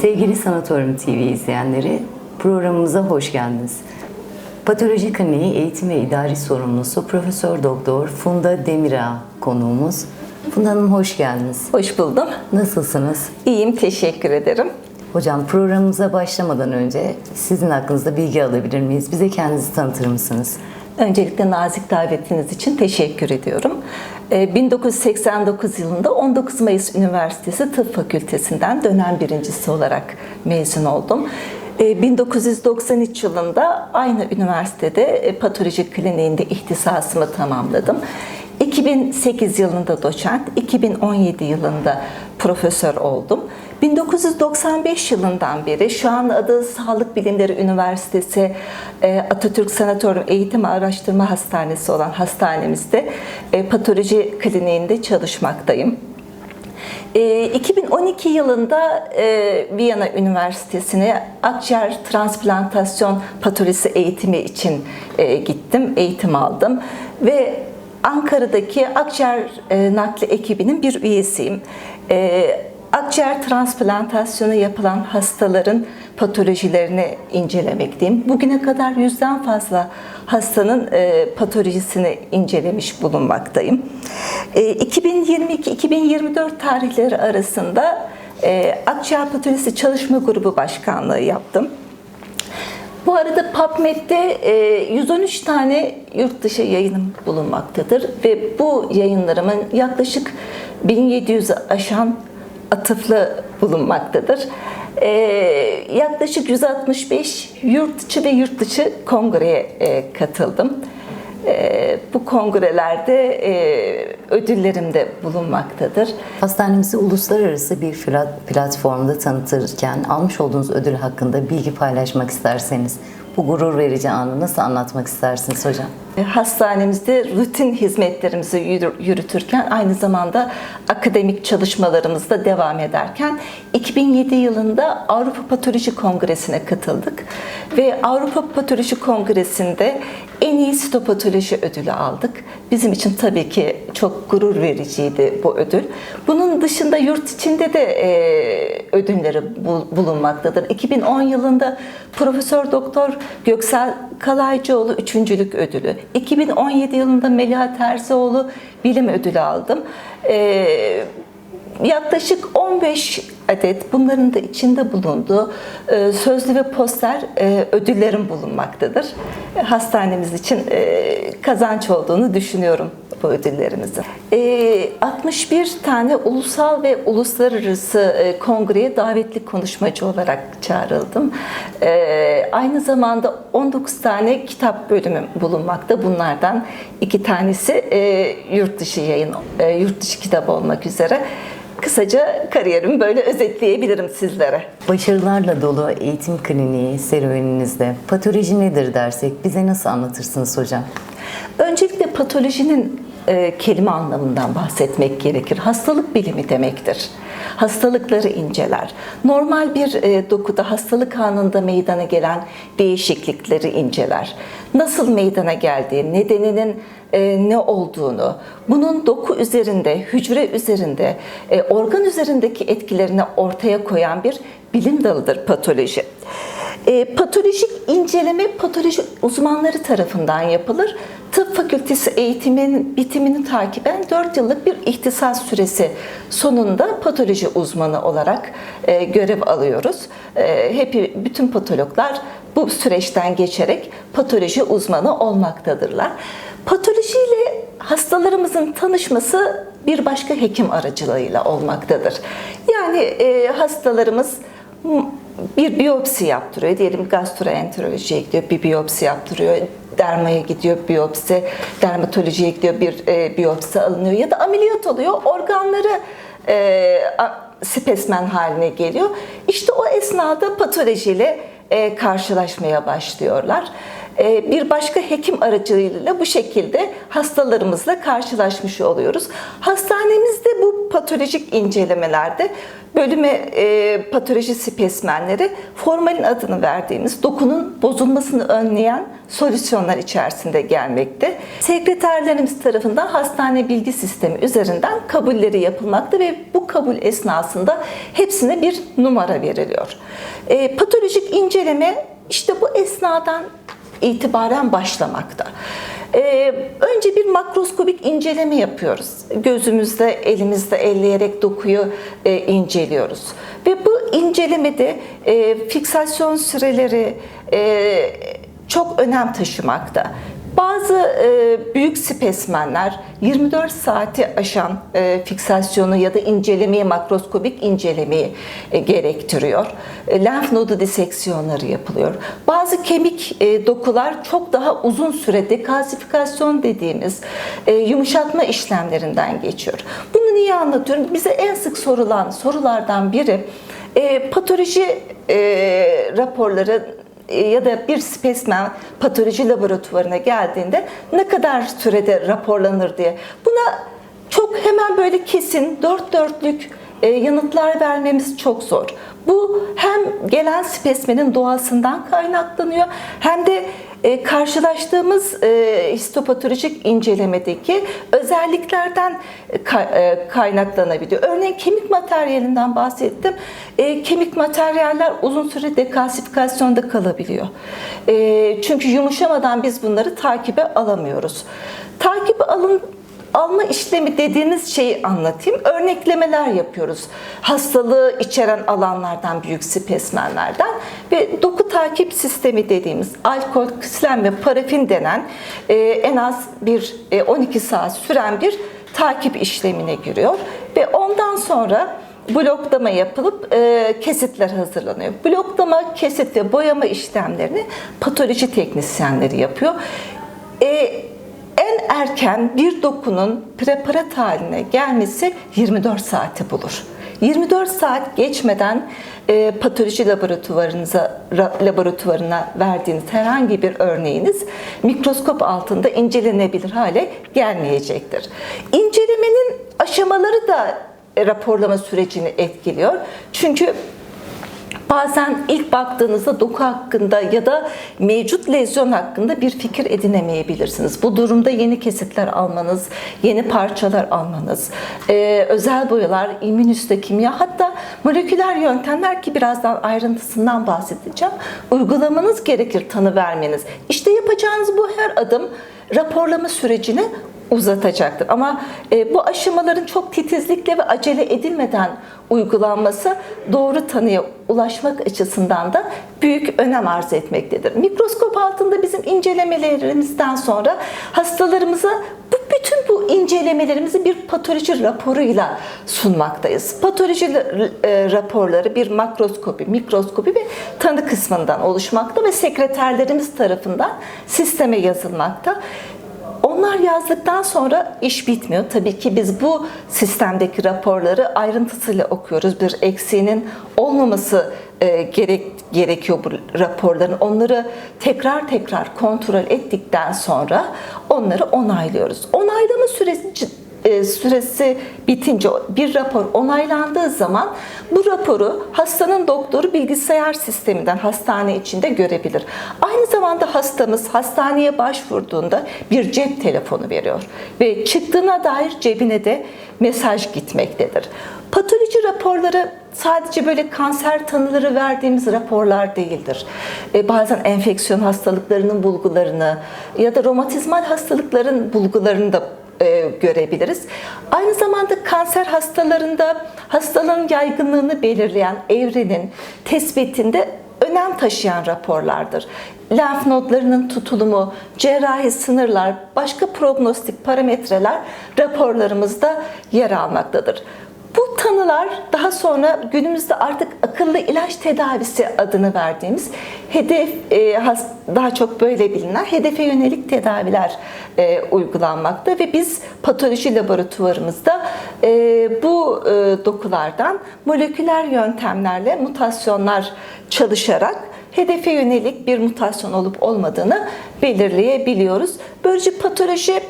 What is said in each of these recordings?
Sevgili Sanatoryum TV izleyenleri, programımıza hoş geldiniz. Patoloji Kliniği Eğitim ve İdari Sorumlusu Profesör Doktor Funda Demirağ konuğumuz. Funda Hanım hoş geldiniz. Hoş buldum. Nasılsınız? İyiyim, teşekkür ederim. Hocam programımıza başlamadan önce sizin hakkınızda bilgi alabilir miyiz? Bize kendinizi tanıtır mısınız? Öncelikle nazik davetiniz için teşekkür ediyorum. Ee, 1989 yılında 19 Mayıs Üniversitesi Tıp Fakültesinden dönem birincisi olarak mezun oldum. Ee, 1993 yılında aynı üniversitede e, patoloji kliniğinde ihtisasımı tamamladım. 2008 yılında doçent, 2017 yılında profesör oldum. 1995 yılından beri şu an adı Sağlık Bilimleri Üniversitesi e, Atatürk Sanatoryum Eğitim Araştırma Hastanesi olan hastanemizde e, patoloji kliniğinde çalışmaktayım. E, 2012 yılında e, Viyana Üniversitesi'ne akciğer transplantasyon patolojisi eğitimi için gittim, eğitim aldım ve Ankara'daki akciğer nakli ekibinin bir üyesiyim. E, akciğer transplantasyonu yapılan hastaların patolojilerini incelemekteyim. Bugüne kadar yüzden fazla hastanın e, patolojisini incelemiş bulunmaktayım. E, 2022-2024 tarihleri arasında e, akciğer patolojisi çalışma grubu başkanlığı yaptım. Bu arada PubMed'de e, 113 tane yurt dışı yayınım bulunmaktadır ve bu yayınlarımın yaklaşık 1700'ü aşan atıflı bulunmaktadır. E, yaklaşık 165 yurt içi ve yurt dışı kongreye e, katıldım. E, bu kongrelerde e, ödüllerim de bulunmaktadır. Hastanemizi uluslararası bir platformda tanıtırken almış olduğunuz ödül hakkında bilgi paylaşmak isterseniz bu gurur verici anı nasıl anlatmak istersiniz hocam? E, Hastanemizde rutin hizmetlerimizi yürü- yürütürken aynı zamanda akademik çalışmalarımızda devam ederken 2007 yılında Avrupa Patoloji Kongresi'ne katıldık ve Avrupa Patoloji Kongresi'nde en iyi sitopatoloji ödülü aldık. Bizim için tabii ki çok gurur vericiydi bu ödül. Bunun dışında yurt içinde de e, ödülleri bul- bulunmaktadır. 2010 yılında Profesör Doktor Göksel Kalaycıoğlu üçüncülük ödülü. 2017 yılında Meliha Terzioğlu bilim ödülü aldım. Ee, yaklaşık 15 adet bunların da içinde bulunduğu e, sözlü ve poster e, ödüllerim bulunmaktadır. Hastanemiz için e, kazanç olduğunu düşünüyorum bu ödüllerimizin. E, 61 tane ulusal ve uluslararası kongreye davetli konuşmacı olarak çağrıldım. Aynı zamanda 19 tane kitap bölümüm bulunmakta. Bunlardan iki tanesi yurt dışı yayın, yurt dışı kitap olmak üzere. Kısaca kariyerimi böyle özetleyebilirim sizlere. Başarılarla dolu eğitim kliniği serüveninizde patoloji nedir dersek bize nasıl anlatırsınız hocam? Öncelikle patolojinin e, kelime anlamından bahsetmek gerekir. Hastalık bilimi demektir. Hastalıkları inceler. Normal bir e, dokuda hastalık anında meydana gelen değişiklikleri inceler. Nasıl meydana geldiği, nedeninin e, ne olduğunu, bunun doku üzerinde, hücre üzerinde, e, organ üzerindeki etkilerini ortaya koyan bir bilim dalıdır patoloji. E, patolojik inceleme patoloji uzmanları tarafından yapılır. Tıp fakültesi eğitimin bitimini takiben 4 yıllık bir ihtisas süresi sonunda patoloji uzmanı olarak e, görev alıyoruz. E, hep bütün patologlar bu süreçten geçerek patoloji uzmanı olmaktadırlar. Patolojiyle hastalarımızın tanışması bir başka hekim aracılığıyla olmaktadır. Yani e, hastalarımız bir biyopsi yaptırıyor. Diyelim gastroenterolojiye gidiyor, bir biyopsi yaptırıyor. Dermaya gidiyor biyopsi, dermatolojiye gidiyor bir e, biyopsi alınıyor ya da ameliyat oluyor. Organları e, spesmen haline geliyor. İşte o esnada patolojiyle e, karşılaşmaya başlıyorlar. E, bir başka hekim aracılığıyla bu şekilde hastalarımızla karşılaşmış oluyoruz. Hastanemizde bu patolojik incelemelerde bölüme e, patoloji spesimenleri formalin adını verdiğimiz dokunun bozulmasını önleyen solüsyonlar içerisinde gelmekte. Sekreterlerimiz tarafından hastane bilgi sistemi üzerinden kabulleri yapılmakta ve bu kabul esnasında hepsine bir numara veriliyor. E, patolojik inceleme işte bu esnadan itibaren başlamakta. Ee, önce bir makroskobik inceleme yapıyoruz. Gözümüzde, elimizde elleyerek dokuyu e, inceliyoruz. Ve bu incelemede e, fiksasyon süreleri e, çok önem taşımakta. Bazı e, büyük spesimenler 24 saati aşan e, fiksasyonu ya da incelemeyi, makroskobik incelemeyi e, gerektiriyor. E, lenf nodu diseksiyonları yapılıyor. Bazı kemik e, dokular çok daha uzun süre dekalsifikasyon dediğimiz e, yumuşatma işlemlerinden geçiyor. Bunu niye anlatıyorum? Bize en sık sorulan sorulardan biri e, patoloji e, raporları ya da bir spesimen patoloji laboratuvarına geldiğinde ne kadar sürede raporlanır diye. Buna çok hemen böyle kesin dört dörtlük e, yanıtlar vermemiz çok zor. Bu hem gelen spesimenin doğasından kaynaklanıyor hem de e, karşılaştığımız e, histopatolojik incelemedeki özelliklerden ka- e, kaynaklanabiliyor. Örneğin kemik materyalinden bahsettim. E, kemik materyaller uzun süre dekalsifikasyonda kalabiliyor. E, çünkü yumuşamadan biz bunları takibe alamıyoruz. Takibe alın alma işlemi dediğimiz şeyi anlatayım. Örneklemeler yapıyoruz. Hastalığı içeren alanlardan, büyük spesimenlerden ve doku takip sistemi dediğimiz alkol, kıslen ve parafin denen e, en az bir e, 12 saat süren bir takip işlemine giriyor ve ondan sonra bloklama yapılıp e, kesitler hazırlanıyor. Bloklama, kesit ve boyama işlemlerini patoloji teknisyenleri yapıyor. E, en erken bir dokunun preparat haline gelmesi 24 saati bulur. 24 saat geçmeden e, patoloji laboratuvarınıza ra- laboratuvarına verdiğiniz herhangi bir örneğiniz mikroskop altında incelenebilir hale gelmeyecektir. İncelemenin aşamaları da e, raporlama sürecini etkiliyor. Çünkü Bazen ilk baktığınızda doku hakkında ya da mevcut lezyon hakkında bir fikir edinemeyebilirsiniz. Bu durumda yeni kesitler almanız, yeni parçalar almanız, e, özel boyalar, immünüstekimya hatta moleküler yöntemler ki birazdan ayrıntısından bahsedeceğim. Uygulamanız gerekir tanı vermeniz. İşte yapacağınız bu her adım raporlama sürecini uzatacaktır. Ama e, bu aşamaların çok titizlikle ve acele edilmeden uygulanması doğru tanıya ulaşmak açısından da büyük önem arz etmektedir. Mikroskop altında bizim incelemelerimizden sonra hastalarımıza bu bütün bu incelemelerimizi bir patoloji raporuyla sunmaktayız. Patoloji e, raporları bir makroskopi, mikroskopi ve tanı kısmından oluşmakta ve sekreterlerimiz tarafından sisteme yazılmakta. Onlar yazdıktan sonra iş bitmiyor. Tabii ki biz bu sistemdeki raporları ayrıntısıyla okuyoruz. Bir eksiğinin olmaması e, gerek gerekiyor bu raporların. Onları tekrar tekrar kontrol ettikten sonra onları onaylıyoruz. Onaylama süreci süresi bitince bir rapor onaylandığı zaman bu raporu hastanın doktoru bilgisayar sisteminden hastane içinde görebilir. Aynı zamanda hastamız hastaneye başvurduğunda bir cep telefonu veriyor ve çıktığına dair cebine de mesaj gitmektedir. Patoloji raporları sadece böyle kanser tanıları verdiğimiz raporlar değildir. E, bazen enfeksiyon hastalıklarının bulgularını ya da romatizmal hastalıkların bulgularını da e, görebiliriz. Aynı zamanda kanser hastalarında hastalığın yaygınlığını belirleyen evrenin tespitinde önem taşıyan raporlardır. Lenf nodlarının tutulumu, cerrahi sınırlar, başka prognostik parametreler raporlarımızda yer almaktadır. Bu tanılar daha sonra günümüzde artık akıllı ilaç tedavisi adını verdiğimiz hedef e, daha çok böyle bilinen hedefe yönelik tedaviler e, uygulanmakta ve biz patoloji laboratuvarımızda e, bu dokulardan moleküler yöntemlerle mutasyonlar çalışarak hedefe yönelik bir mutasyon olup olmadığını belirleyebiliyoruz. Böylece patoloji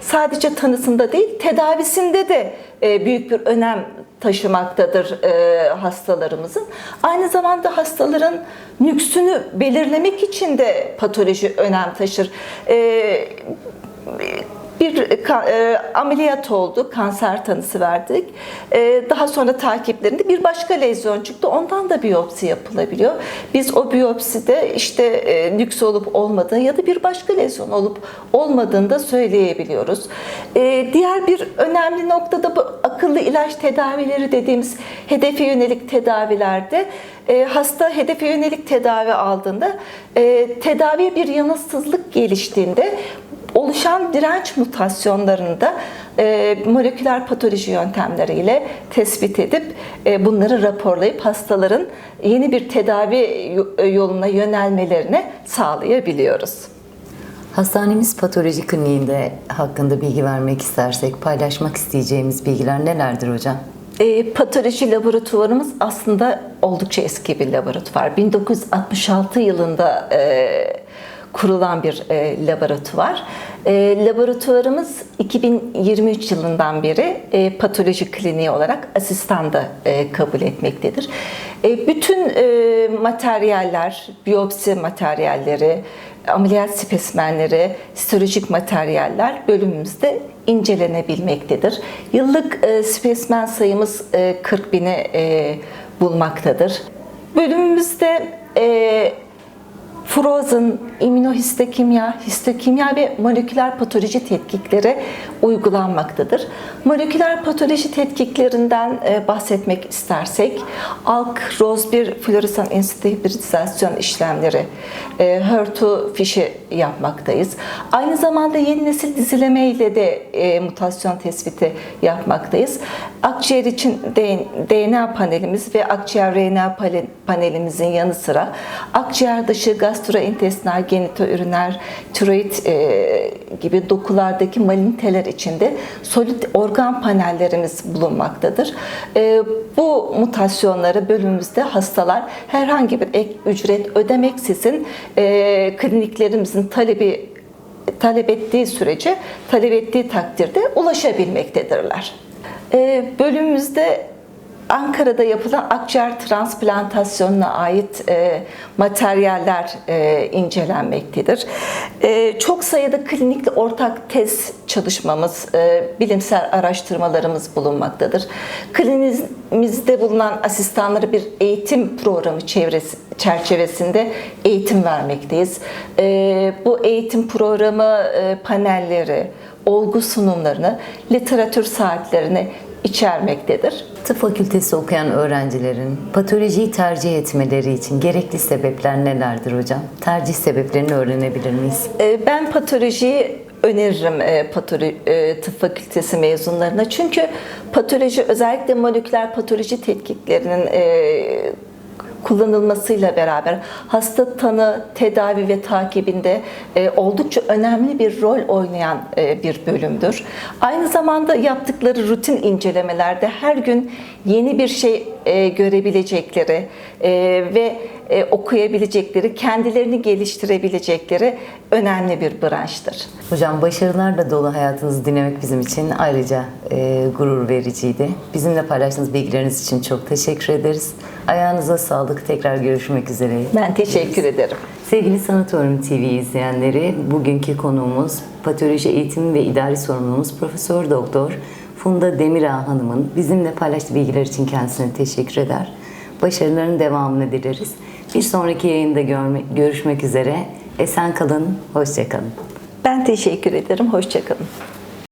sadece tanısında değil tedavisinde de büyük bir önem taşımaktadır e, hastalarımızın. Aynı zamanda hastaların nüksünü belirlemek için de patoloji önem taşır. E, bir e, ameliyat oldu, kanser tanısı verdik. E, daha sonra takiplerinde bir başka lezyon çıktı, ondan da biyopsi yapılabiliyor. Biz o biyopside işte e, nüks olup olmadığını ya da bir başka lezyon olup olmadığını da söyleyebiliyoruz. E, diğer bir önemli nokta da bu akıllı ilaç tedavileri dediğimiz hedefe yönelik tedavilerde e, hasta hedefe yönelik tedavi aldığında e, tedaviye bir yanıtsızlık geliştiğinde oluşan direnç mutasyonlarını da e, moleküler patoloji yöntemleriyle tespit edip e, bunları raporlayıp hastaların yeni bir tedavi e, yoluna yönelmelerine sağlayabiliyoruz. Hastanemiz patoloji kliniğinde hakkında bilgi vermek istersek paylaşmak isteyeceğimiz bilgiler nelerdir hocam? E, patoloji laboratuvarımız aslında oldukça eski bir laboratuvar. 1966 yılında e, kurulan bir e, laboratuvar. E, laboratuvarımız 2023 yılından beri e, patoloji kliniği olarak asistan da e, kabul etmektedir. E, bütün e, materyaller, biyopsi materyalleri, ameliyat spesimenleri, histolojik materyaller bölümümüzde incelenebilmektedir. Yıllık e, spesimen sayımız e, 40 bini e, bulmaktadır. Bölümümüzde e, Frozen, immünohistokimya, histokimya ve moleküler patoloji tetkikleri uygulanmaktadır. Moleküler patoloji tetkiklerinden e, bahsetmek istersek, ALK, ROS1 floresan enstitübrizasyon işlemleri, e, HER2 fişi yapmaktayız. Aynı zamanda yeni nesil dizileme ile de e, mutasyon tespiti yapmaktayız. Akciğer için DNA panelimiz ve akciğer RNA panelimizin yanı sıra akciğer dışı gastrointestinal, genitoüriner, tiroid e, gibi dokulardaki maliniteler içinde solid organ panellerimiz bulunmaktadır. E, bu mutasyonları bölümümüzde hastalar herhangi bir ek ücret ödemeksizin e, kliniklerimizin talebi talep ettiği sürece, talep ettiği takdirde ulaşabilmektedirler. E, bölümümüzde Ankara'da yapılan akciğer transplantasyonuna ait e, materyaller e, incelenmektedir. E, çok sayıda klinikle ortak tez çalışmamız, e, bilimsel araştırmalarımız bulunmaktadır. Klinimizde bulunan asistanlara bir eğitim programı çevresi, çerçevesinde eğitim vermekteyiz. E, bu eğitim programı e, panelleri, olgu sunumlarını, literatür saatlerini içermektedir. Tıp fakültesi okuyan öğrencilerin patolojiyi tercih etmeleri için gerekli sebepler nelerdir hocam? Tercih sebeplerini öğrenebilir miyiz? E, Ben patolojiyi öneririm e, patoloji, e, tıp fakültesi mezunlarına. Çünkü patoloji özellikle moleküler patoloji tetkiklerinin e, kullanılmasıyla beraber hasta tanı, tedavi ve takibinde e, oldukça önemli bir rol oynayan e, bir bölümdür. Aynı zamanda yaptıkları rutin incelemelerde her gün yeni bir şey e, görebilecekleri e, ve e, okuyabilecekleri, kendilerini geliştirebilecekleri önemli bir branştır. Hocam başarılarla dolu hayatınızı dinlemek bizim için ayrıca e, gurur vericiydi. Bizimle paylaştığınız bilgileriniz için çok teşekkür ederiz. Ayağınıza sağlık. Tekrar görüşmek üzere. Ben teşekkür ederim. Sevgili Sanatoryum TV izleyenleri, bugünkü konuğumuz patoloji eğitimi ve idari sorumlumuz Profesör Doktor Funda Demirağ Hanım'ın bizimle paylaştığı bilgiler için kendisine teşekkür eder. Başarıların devamını dileriz. Bir sonraki yayında görme, görüşmek üzere. Esen kalın, hoşça kalın. Ben teşekkür ederim. Hoşçakalın.